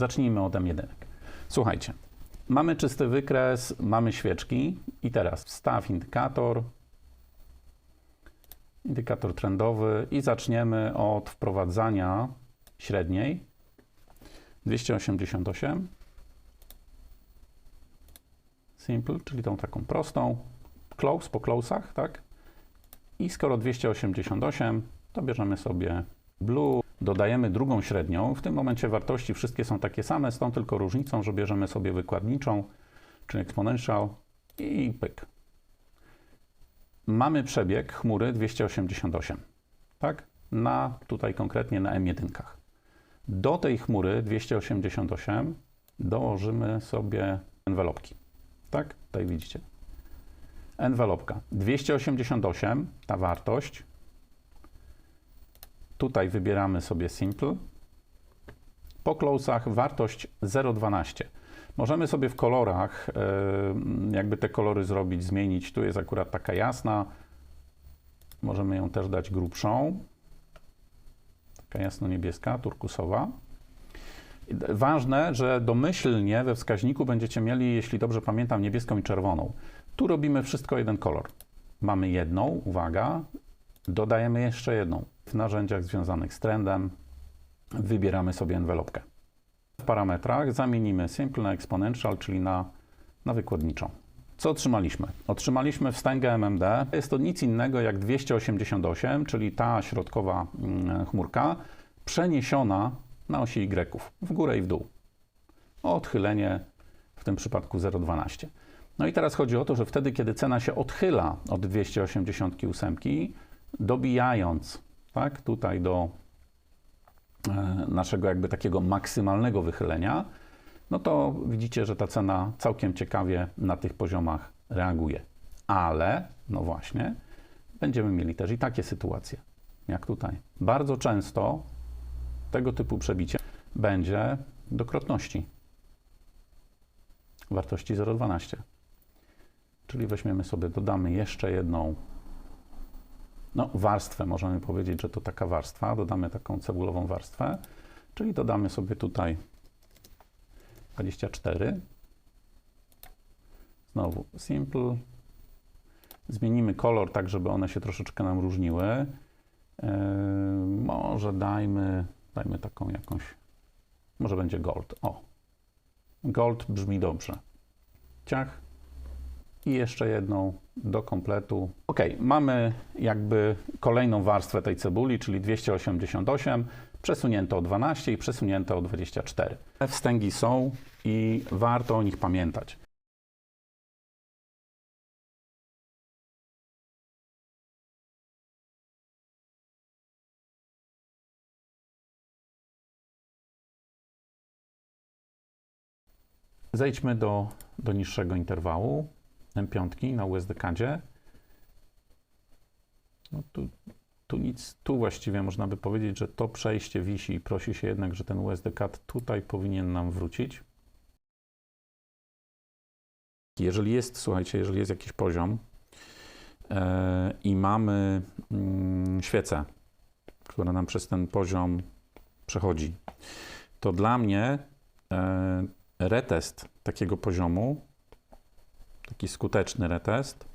Zacznijmy od M1. Słuchajcie, mamy czysty wykres, mamy świeczki i teraz wstaw indykator, indykator trendowy i zaczniemy od wprowadzania średniej 288 simple, czyli tą taką prostą close po close'ach, tak? I skoro 288, to bierzemy sobie blue, dodajemy drugą średnią. W tym momencie wartości wszystkie są takie same, z tą tylko różnicą, że bierzemy sobie wykładniczą, czyli exponential i pyk. Mamy przebieg chmury 288, tak? Na tutaj konkretnie na M1. Do tej chmury 288 dołożymy sobie envelopki. Tak? Tutaj widzicie. Envelopka 288, ta wartość. Tutaj wybieramy sobie Simple. Po close'ach wartość 0,12. Możemy sobie w kolorach jakby te kolory zrobić, zmienić. Tu jest akurat taka jasna. Możemy ją też dać grubszą. Taka jasno-niebieska, turkusowa. Ważne, że domyślnie we wskaźniku będziecie mieli, jeśli dobrze pamiętam, niebieską i czerwoną. Tu robimy wszystko jeden kolor. Mamy jedną, uwaga, dodajemy jeszcze jedną. W narzędziach związanych z trendem wybieramy sobie envelopkę. W parametrach zamienimy simple na exponential, czyli na, na wykładniczą. Co otrzymaliśmy? Otrzymaliśmy wstęgę MMD. Jest to nic innego jak 288, czyli ta środkowa mm, chmurka, przeniesiona na osi Y, w górę i w dół. Odchylenie w tym przypadku 0,12. No i teraz chodzi o to, że wtedy, kiedy cena się odchyla od 288, dobijając tak, tutaj do e, naszego jakby takiego maksymalnego wychylenia, no to widzicie, że ta cena całkiem ciekawie na tych poziomach reaguje. Ale, no właśnie, będziemy mieli też i takie sytuacje, jak tutaj. Bardzo często tego typu przebicie będzie do krotności wartości 0,12. Czyli weźmiemy sobie, dodamy jeszcze jedną no, warstwę, możemy powiedzieć, że to taka warstwa, dodamy taką cebulową warstwę, czyli dodamy sobie tutaj 24. Znowu simple. Zmienimy kolor tak, żeby one się troszeczkę nam różniły. Yy, może dajmy, dajmy taką jakąś, może będzie gold. O, gold brzmi dobrze. Ciach. I jeszcze jedną do kompletu. Ok, mamy jakby kolejną warstwę tej cebuli, czyli 288, przesunięte o 12 i przesunięte o 24. Te wstęgi są i warto o nich pamiętać. Zejdźmy do, do niższego interwału M5 na USD-CADzie. No tu, tu nic, tu właściwie można by powiedzieć, że to przejście wisi i prosi się jednak, że ten USD-CAD tutaj powinien nam wrócić. Jeżeli jest, słuchajcie, jeżeli jest jakiś poziom e, i mamy mm, świecę, która nam przez ten poziom przechodzi, to dla mnie e, retest takiego poziomu, taki skuteczny retest,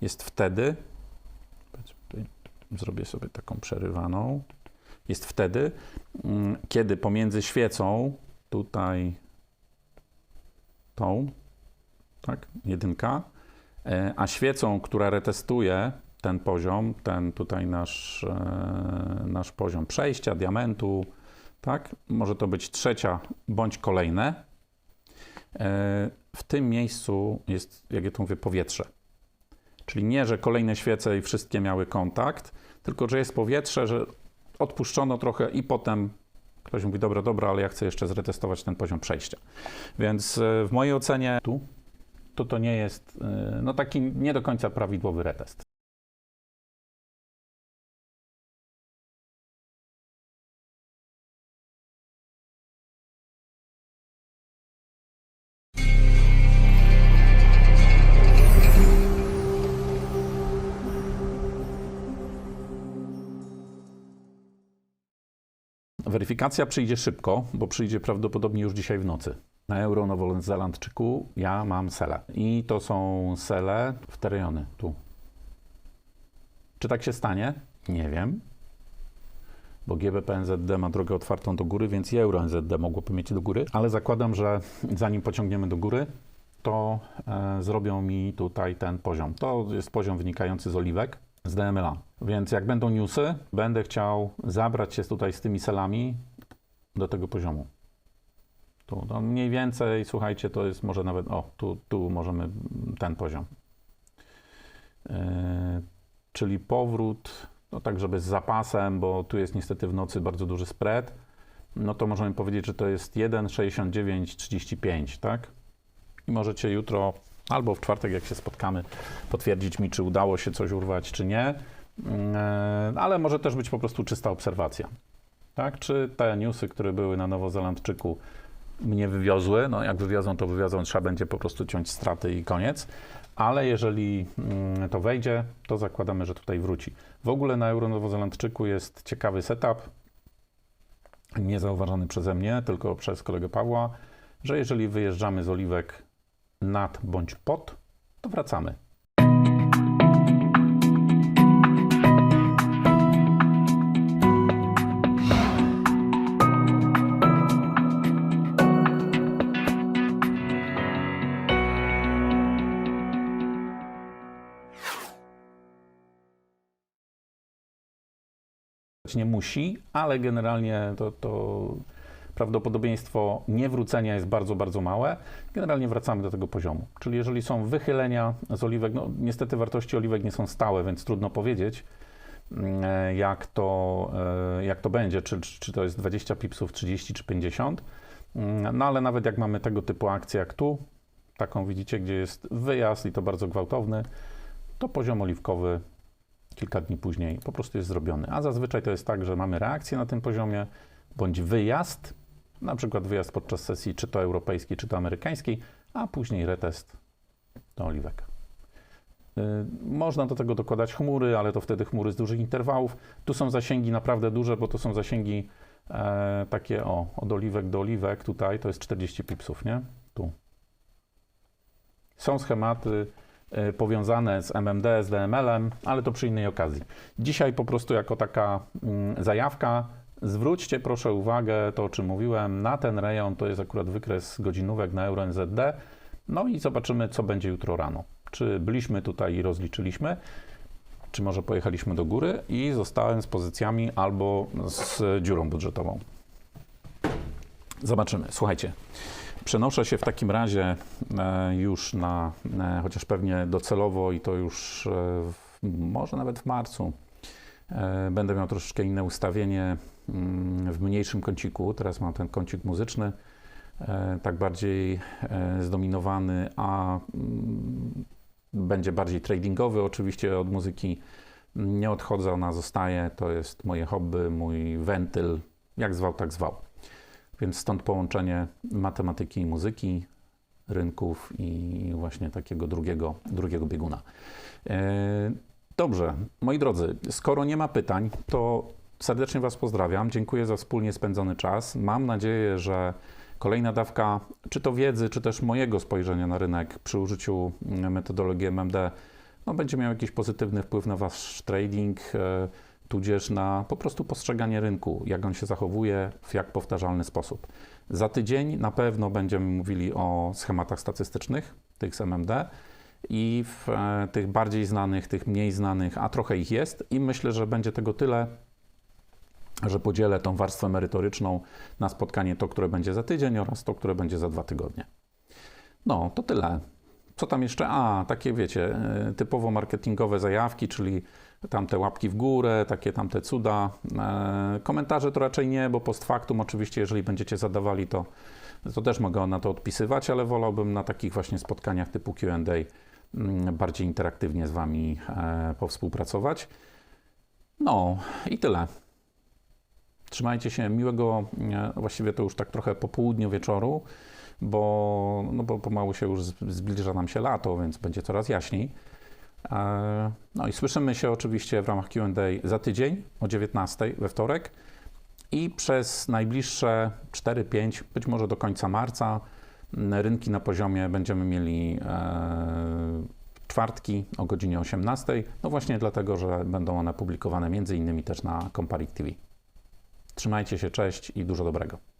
jest wtedy, zrobię sobie taką przerywaną, jest wtedy, mm, kiedy pomiędzy świecą, tutaj tą, tak, jedynka, e, a świecą, która retestuje ten poziom, ten tutaj nasz, e, nasz poziom przejścia, diamentu, tak, może to być trzecia bądź kolejne, w tym miejscu jest, jak ja to mówię, powietrze. Czyli nie, że kolejne świece i wszystkie miały kontakt, tylko że jest powietrze, że odpuszczono trochę i potem ktoś mówi, dobra, dobra, ale ja chcę jeszcze zretestować ten poziom przejścia. Więc e, w mojej ocenie tu to, to nie jest e, no, taki nie do końca prawidłowy retest. Weryfikacja przyjdzie szybko, bo przyjdzie prawdopodobnie już dzisiaj w nocy. Na Euro Nowozelandczyku ja mam sele. I to są sele w te rejony, tu. Czy tak się stanie? Nie wiem. Bo GBP NZD ma drogę otwartą do góry, więc i Euro NZD mogłoby mieć do góry, ale zakładam, że zanim pociągniemy do góry, to e, zrobią mi tutaj ten poziom. To jest poziom wynikający z oliwek, z DMLA. Więc jak będą newsy, będę chciał zabrać się tutaj z tymi selami do tego poziomu. Tu no mniej więcej, słuchajcie, to jest może nawet, o, tu, tu możemy ten poziom. E, czyli powrót, no tak, żeby z zapasem, bo tu jest niestety w nocy bardzo duży spread, no to możemy powiedzieć, że to jest 1,6935, tak? I możecie jutro albo w czwartek, jak się spotkamy, potwierdzić mi, czy udało się coś urwać, czy nie. E, Ale może też być po prostu czysta obserwacja. Tak? Czy te newsy, które były na Nowozelandczyku, mnie wywiozły? No, jak wywiozą, to wywiozą, trzeba będzie po prostu ciąć straty i koniec. Ale jeżeli mm, to wejdzie, to zakładamy, że tutaj wróci. W ogóle na Euro Nowozelandczyku jest ciekawy setup, nie zauważony przeze mnie, tylko przez kolegę Pawła, że jeżeli wyjeżdżamy z oliwek nad bądź pod, to wracamy. Nie musi, ale generalnie to, to prawdopodobieństwo niewrócenia jest bardzo, bardzo małe. Generalnie wracamy do tego poziomu. Czyli jeżeli są wychylenia z oliwek, no niestety wartości oliwek nie są stałe, więc trudno powiedzieć, mm, jak to, e, jak to będzie, czy, czy to jest 20 pipsów, 30 czy 50. Mm, No ale nawet jak mamy tego typu akcję jak tu, taką widzicie, gdzie jest wyjazd i to bardzo gwałtowny, to poziom oliwkowy kilka dni później po prostu jest zrobiony. A zazwyczaj to jest tak, że mamy reakcję na tym poziomie, bądź wyjazd, na przykład wyjazd podczas sesji czy to europejskiej, czy to amerykańskiej, a później retest do oliwek. Y, Można do tego dokładać chmury, ale to wtedy chmury z dużych interwałów. Tu są zasięgi naprawdę duże, bo to są zasięgi e, takie o, od oliwek do oliwek. Tutaj to jest 40 pipsów, nie? Tu. Są schematy e, powiązane z MMD, z DML-em, ale to przy innej okazji. Dzisiaj po prostu jako taka mm, zajawka zwróćcie proszę uwagę, to o czym mówiłem, na ten rejon to jest akurat wykres godzinówek na EuroNZD. No i zobaczymy, co będzie jutro rano. Czy byliśmy tutaj i rozliczyliśmy, czy może pojechaliśmy do góry i zostałem z pozycjami albo z dziurą budżetową. Zobaczymy. Słuchajcie, przenoszę się w takim razie e, już na, e, chociaż pewnie docelowo i to już e, w, może nawet w marcu, będę miał troszeczkę inne ustawienie w mniejszym kąciku. Teraz mam ten kącik muzyczny, e, tak bardziej e, zdominowany, a mm, będzie bardziej tradingowy. Oczywiście od muzyki nie odchodzę, ona zostaje. To jest moje hobby, mój wentyl, jak zwał, tak zwał. Więc stąd połączenie matematyki i muzyki, rynków i właśnie takiego drugiego, drugiego bieguna. E, Dobrze, moi drodzy, skoro nie ma pytań, to serdecznie Was pozdrawiam. Dziękuję za wspólnie spędzony czas. Mam nadzieję, że kolejna dawka, czy to wiedzy, czy też mojego spojrzenia na rynek przy użyciu mm, metodologii MMD, no, będzie miał jakiś pozytywny wpływ na Wasz trading, e, tudzież na po prostu postrzeganie rynku, jak on się zachowuje, w jak powtarzalny sposób. Za tydzień na pewno będziemy mówili o schematach statystycznych, tych z MMD i w e, tych bardziej znanych, tych mniej znanych, a trochę ich jest i myślę, że będzie tego tyle, że podzielę tą warstwę merytoryczną na spotkanie to, które będzie za tydzień oraz to, które będzie za dwa tygodnie. No, to tyle. Co tam jeszcze? A, takie wiecie, e, typowo marketingowe zajawki, czyli tamte łapki w górę, takie tamte cuda. E, Komentarze to raczej nie, bo post factum oczywiście, jeżeli będziecie zadawali, to, to też mogę na to odpisywać, ale wolałbym na takich właśnie spotkaniach typu Q&A mm, bardziej interaktywnie z Wami e, powspółpracować. No i tyle. Trzymajcie się miłego, e, właściwie to już tak trochę po południu wieczoru, bo, no bo pomału się już zb- zbliża nam się lato, więc będzie coraz jaśniej. E, No i słyszymy się oczywiście w ramach Q&A za tydzień o 19 we wtorek. I przez najbliższe 4-5, być może do końca marca, rynki na poziomie będziemy mieli e, czwartki o godzinie 18. No właśnie dlatego, że będą one publikowane między innymi też na Comparik TV. Trzymajcie się, cześć i dużo dobrego.